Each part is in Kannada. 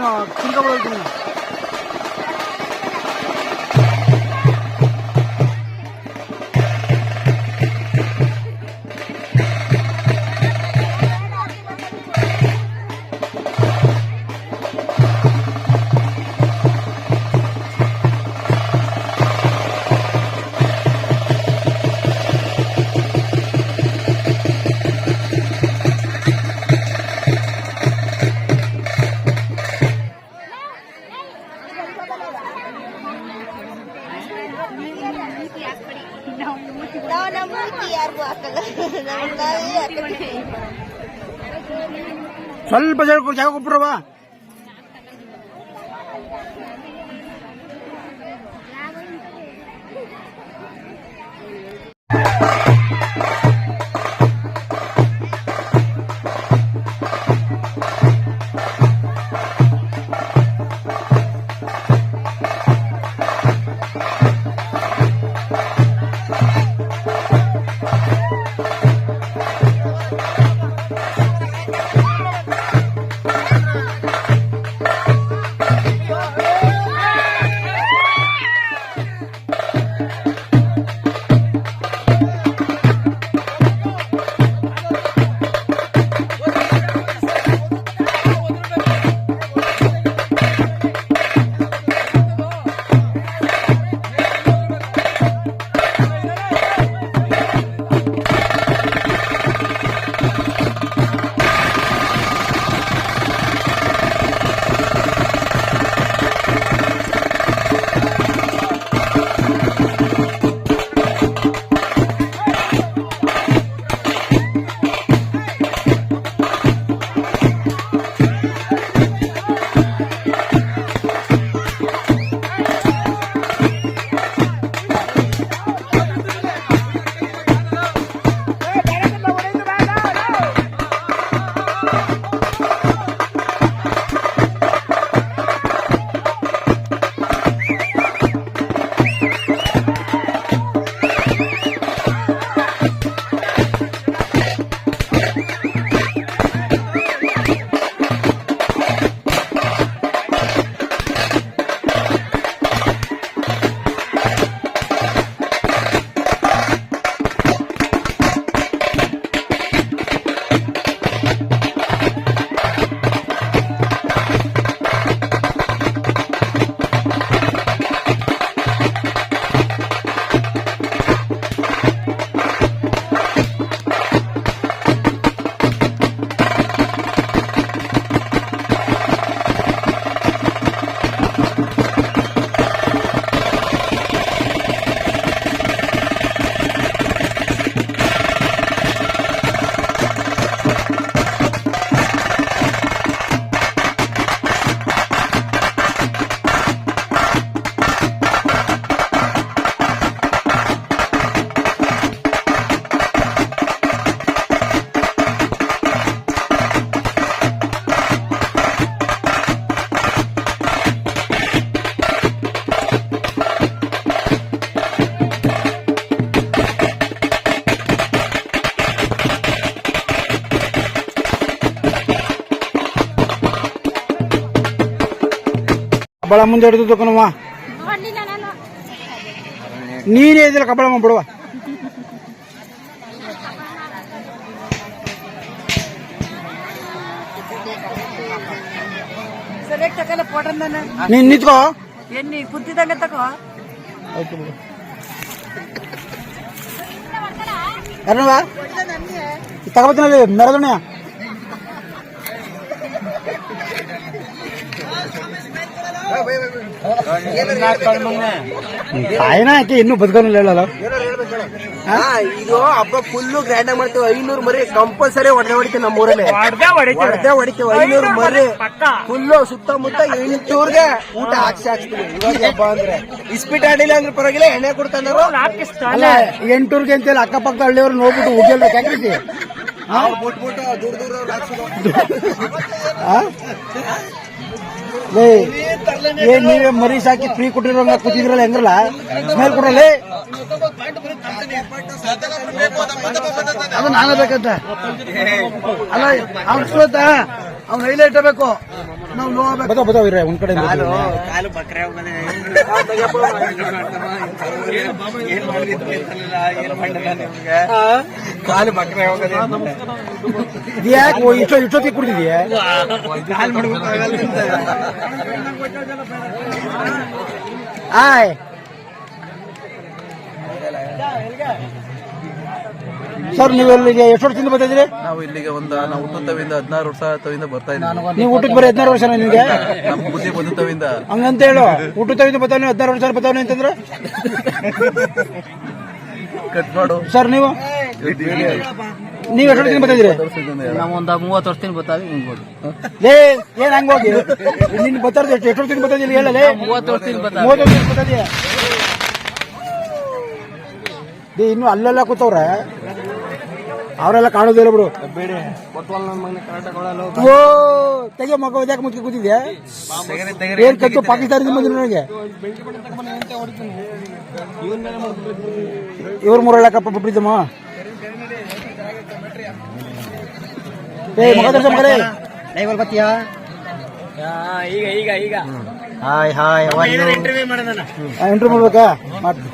ना किनका बोल दूँ ನಾವು ನಮ್ಮ ಮೂತಿ ಯಾರಿಗೂ ಹಾಕಲ್ಲ ನಮ್ಗ್ ನಾವೇ ಹಾಕ್ತೀವಿ. ಸ್ವಲ್ಪ ಜಾಗ ಜಾಗ ಕೊಟ್ಬಿಡ್ರವ ಕಬ್ಬಳ ಮುಂದೆ ಹಿಡಿದು ಕಣವ್ವ ನೀನೇ ಇದಿಲ್ಲ ಕಬ್ಬಳಮ್ಮ ಬಿಡುವ ಸರಿಯಾಗಿ ತಕಲ್ಲ ಪೋಟನ್ ನೀನ್ ನಿಂತ್ಕೋ ಎಣ್ಣಿ ಕುದ್ದಿದಂಗ ತಕೋ ಆಯ್ತು ಬಿಡು ಯಾರವ ತಗೋಬತ್ತೀನಿ ಮೆರದಣ್ಣ ತಾಯಿನ ಆಕೆ ಇನ್ನೂ ಬದುಕೋನಿಲ್ಲ ಹೇಳಲ್ಲ ಹಾ, ಇದು ಹಬ್ಬ ಫುಲ್ಲು ಗ್ರ್ಯಾಂಡ್ ಆಗಿ ಮಾಡ್ತೀವಿ. ಐನೂರು ಮರಿ ಕಂಪಲ್ಸರಿ ಹೊಡೆದೇ ಹೊಡಿತೇವೆ ನಮ್ಮ ಊರಲ್ಲಿ ಹೊಡೆದೇ ಹೊಡಿತೇವೆ. ಐನೂರು ಮರಿ ಫುಲ್ಲು ಸುತ್ತಮುತ್ತ ಎಂಟೂರ್ಗೆ ಊಟ ಹಾಕ್ಸಿ ಹಾಕ್ಸ್ತೀವಿ. ಇವಾಗ ಹಬ್ಬ ಅಂದ್ರೆ. ಇಸ್ಪಿಟ್ ಆಡಿಲ್ಲ ಅಂದ್ರೆ ಪರವಾಗಿಲ್ಲ ಎಣ್ಣೆ ಕೊಡ್ತಾನೆ ಅಲ್ಲ ಎಂಟೂರ್ಗೆ ಅಂತೇಳಿ ಅಕ್ಕಪಕ್ಕ ಹಳ್ಳಿಯವ್ರು ನೋಡ್ಬಿಟ್ಟು ಹೋಗಿಲ್ಬೇಕು ಯಾಕ್ರೀತಿ ಏನ್ ನೀವೇ ಮರಿ ಸಾಕಿ ಫ್ರೀ ಕೊಟ್ಟಿರೋಂಗ ಕೂತಿದ್ರಲ್ಲ ಹೆಂಗ್ರಲ್ಲ? ಸ್ಮೇಲ್ ಕೊಡಲ್ಲ ಅದು ನಾನೇ ಬೇಕಂತ. ಅಲ್ಲ, ಅವ್ನ ಹೈಲೈಟ್ ಬೇಕು. ಬತ್ತಾವ ಬತ್ತಾವ ಇರ್ರಿ ಒಂದ್ ಕಡೆ ಕಾಲು ಕಾಲು ಬಕ್ರೆ ಹೋಗೋದೇ ಏನ್ ಮಾಡಿದ್ರು ಏನ್ ಮಾಡಿಲ್ಲ ನಿಮ್ಗೆ? ಕಾಲು ಬಕ್ರೆ ಹೋಗೋದೇ ಯಾಕೆ ಇಷ್ಟೋ ಇಷ್ಟೊತ್ತಿಗೆ ಕುಡಿದಿದ್ಯಾ? ಕಾಲು ಮಾಡ್ಬೇಕು ಆಯ್ ಸರ್ ನೀವು ಇಲ್ಲಿಗೆ ಎಷ್ಟು ವರ್ಷದಿಂದ ಬರ್ತಾ ನಾವು ಇಲ್ಲಿಗೆ ಒಂದು ನಾವು ಹುಟ್ಟುತ್ತವಿಂದ ಹದಿನಾರು ವರ್ಷ ತವಿಂದ ಬರ್ತಾ ಇದ್ದೀನಿ ನೀವು ಊಟಕ್ಕೆ ಬರೀ ಹದಿನಾರು ವರ್ಷ ನಿಮಗೆ? ನಮ್ಮ ಬುದ್ಧಿ ಬಂದುತ್ತವಿಂದ ಹಂಗಂತ ಹೇಳು ಹುಟ್ಟುತ್ತವಿಂದ ಬರ್ತಾವೆ ಹದಿನಾರು ವರ್ಷ ಬರ್ತಾವೆ ಅಂತಂದ್ರೆ? ಕಟ್ ಮಾಡು. ಸರ್ ನೀವು? ನೀವು ಎಷ್ಟು ವರ್ಷದಿಂದ ಬರ್ತಾ ನಾವು ಒಂದು ಮೂವತ್ತು ವರ್ಷದಿಂದ ಬರ್ತಾವೆ ಹಿಂಗ್ಬೋದು ಲೇ ಏನ್ ಹಂಗ ಹೋಗಿ? ನಿನ್ ಬರ್ತಾ ಎಷ್ಟು ವರ್ಷದಿಂದ ಬರ್ತಾ ಇದ್ರಿ ಹೇಳಲೇ. ಮೂವತ್ತು ವರ್ಷದಿಂದ ಬರ್ತಾವೆ ಮೂವತ್ತು ವರ್ಷದಿಂದ ಬರ್ತಾ ಲೇ, ಇನ್ನು ಅಲ್ಲೆಲ್ಲ ಕೂತವ್ರೆ. ಅವರೆಲ್ಲ ಕಾಣೋದಿಲ್ಲ ಬಿಡು. ಓ ತೆಗೆ ಮಗ ಯಾಕೆ ಮುಚ್ಚಿ ಕೂತಿದ್ಯಾ? ಏನ್ ಕತ್ತು ಪಾಕಿಸ್ತಾನದಿಂದ ಬಂದ್ರು ನನಗೆ? ಇವ್ರ ಮೂರಳ್ಳಕ್ಕಪ್ಪ ಬಿಟ್ಟಿದ್ದಮ್ಮ. ಏ ಮಗ ಬರೇ ಬರ್ತೀಯಾ? ಈಗ ಈಗ ಈಗ. ಹಾಯ್ ಹಾಯ್ ಇಂಟರ್ವ್ಯೂ ಮಾಡೋಣ. ಇಂಟರ್ವ್ಯೂ ಮಾಡ್ಬೇಕಾ? ಮಾಡ್ತೀನಿ.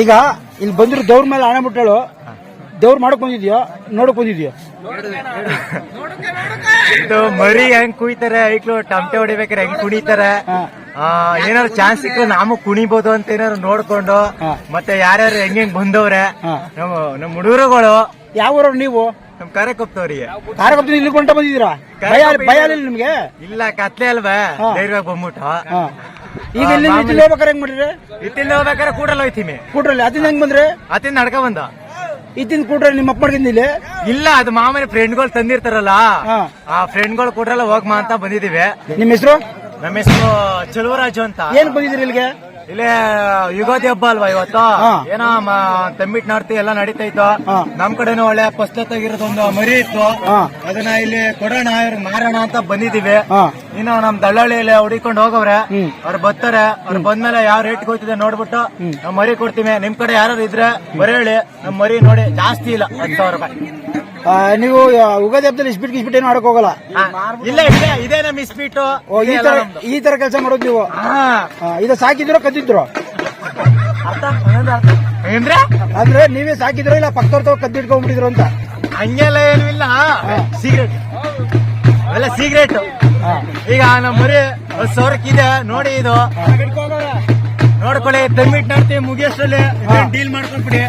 ಈಗ ಇಲ್ಲಿ ಬಂದಿರೋ ದೇವ್ರ ಮೇಲೆ ಹಣ ಬಿಟ್ಟಳು ದೇವ್ರ ಮಾಡಕ್ ಬಂದಿದ್ಯೋ? ನೋಡಕ್ ಬಂದಿದ್ಯೋ? ಇದು ಮರಿ ಹೆಂಗ್ ಕುಯ್ತಾರೆ ಐಕ್ಳು ಟಮಟೆ ಹೊಡಿಬೇಕಾರೆ ಹೆಂಗ್ ಕುಣಿತಾರೆ? ಏನಾದ್ರು ಚಾನ್ಸ್ ಸಿಕ್ಕರೆ ನಾವು ಕುಣಿಬಹುದು ಅಂತ ಏನಾದ್ರು ನೋಡ್ಕೊಂಡು ಮತ್ತೆ ಯಾರ್ಯಾರು ಹೆಂಗ್ ಹೆಂಗ್ ಬಂದವ್ರೆ ನಮ್ಮ ನಮ್ಮ ಹುಡುಗರುಗಳು. ಯಾವ ಊರವ್ರು ನೀವು? ನಮ್ ಕಾರ್ಯಕರ್ತವ್ರಿಗೆ ಕಾರ್ಯಕರ್ತ ಇಲ್ಲಿ ಕೊಂಡ ಬಂದಿದ್ದೀರಾ? ಭಯ ಭಯ ಇಲ್ಲ ನಿಮ್ಗೆ? ಇಲ್ಲ ಕತ್ಲೆ ಅಲ್ವಾ. ಧೈರ್ಯವಾಗಿ ಬಂದ್ಬಿಟ್ಟು. ಈಗ ಇಲ್ಲಿ ಇಟ್ಟಿಲ್ ಹೋಗ್ಬೇಕಾರೆ ಹೆಂಗ್ ಮಾಡಿದ್ರೆ? ಇತ್ತಿಂದ ಹೋಗ್ಬೇಕಾರೆ ಕೂಡಲ್ಲ ಹೋಯ್ತೀನಿ ಕೂಟ್ರಲ್ಲಿ ಅದಿಂದ ಹೆಂಗ್ ಬಂದ್ರೆ? ಅತ್ತಿಂದ ನಡ್ಕ ಬಂದ. ಇತ್ತಿನ ಕೂಟ್ರಲ್ಲಿ ನಿಮ್ಮ ಅಪ್ಪ ಮಾಡ್ಕೊಂಡು ಇಲ್ಲಿ? ಅದು ಮಾಮೂಲಿ ಫ್ರೆಂಡ್ಗಳು ತಂದಿರ್ತಾರಲ್ಲ. ಆ ಫ್ರೆಂಡ್ಗಳು ಕೂಡ್ರಲ್ಲ ಹೋಗ್ಮಾ ಅಂತ ಬಂದಿದೀವಿ ನಿಮ್ಮ ಹೆಸರು? ನಮ್ಮ ಹೆಸರು ಚಲುವರಾಜು ಅಂತ. ಏನ್ ಬಂದಿದ್ರಿ ಇಲ್ಲಿಗೆ? ಇಲ್ಲೇ ಯುಗಾದಿ ಹಬ್ಬ ಅಲ್ವಾ ಇವತ್ತು? ಏನ ತಂಬಿಟ್ ನಾಡ್ತಿ ಎಲ್ಲ ನಡೀತಾ ಇತ್ತು ನಮ್ ಕಡೆನೂ ಒಳ್ಳೆ ಪಸ್ತತ್ತಾಗಿರೋದು ಒಂದು ಮರಿ ಇತ್ತು. ಅದನ್ನ ಇಲ್ಲಿ ಕೊಡೋಣ ಇವ್ರಿಗೆ ಮಾರೋಣ ಅಂತ ಬಂದಿದೀವಿ. ಇನ್ನು ನಮ್ ದಳ್ಳಾಳಿಯಲ್ಲಿ ಹುಡಿಕೊಂಡು ಹೋಗವ್ರೆ. ಅವ್ರು ಬರ್ತಾರೆ. ಅವ್ರು ಬಂದ್ಮೇಲೆ ಯಾವ ರೇಟ್ ಹೋಯ್ತಿದೆ ನೋಡ್ಬಿಟ್ಟು ನಾವ್ ಮರಿ ಕೊಡ್ತೀವಿ. ನಿಮ್ ಕಡೆ ಯಾರು ಇದ್ರೆ ಬರೇಳಿ. ಹೇಳಿ ನಮ್ ಮರಿ ನೋಡಿ ಜಾಸ್ತಿ ಇಲ್ಲ ಹತ್ತು ಸಾವಿರ ರೂಪಾಯಿ. ನೀವು ಆ, ಉಗಾದಿ ಹಬ್ಬದಲ್ಲಿ ಇಸ್ಬಿಟ್ ಗಿಸ್ಬಿಟ್ ಏನು ಮಾಡಕ್ ಹೋಗಲ್ಲ. ಹಾ. ಇಲ್ಲ ಇದೆ ನಮ್ಮ ಈ ತರ ಈ ತರ ಕೆಲಸ ಮಾಡೋದು ನೀವು? ಇದು ಸಾಕಿದ್ರು ಕದ್ದಿದ್ರು. ಅಂದ್ರೆ ಅಂದ್ರೆ ನೀವೇ ಸಾಕಿದ್ರು ಇಲ್ಲ ಪಕ್ಕದವ್ರ ತಗೋ ಕದ್ದಿಟ್ಕೊಂಡ್ಬಿಟ್ಟಿದ್ರು ಅಂತ? ಹಂಗೆಲ್ಲ ಏನು ಇಲ್ಲ. ಸಿಗರೇಟ್ ಅಲ್ಲ ಸಿಗರೇಟ್ ಈಗ ನಮ್ಮ ಮರಿ ಸಾವಿರಕ್ಕಿದೆ ನೋಡಿ ಇದು. ನೋಡ್ಕೊಳ್ಳಿ ದಮ್ಮಿಟ್ಟು ನೋಡ್ತೀವಿ ಮುಗಿಯೋಷ್ಟ್ರಲ್ಲಿ ಡೀಲ್ ಮಾಡ್ಕೊಂಡ್ಬಿಡಿ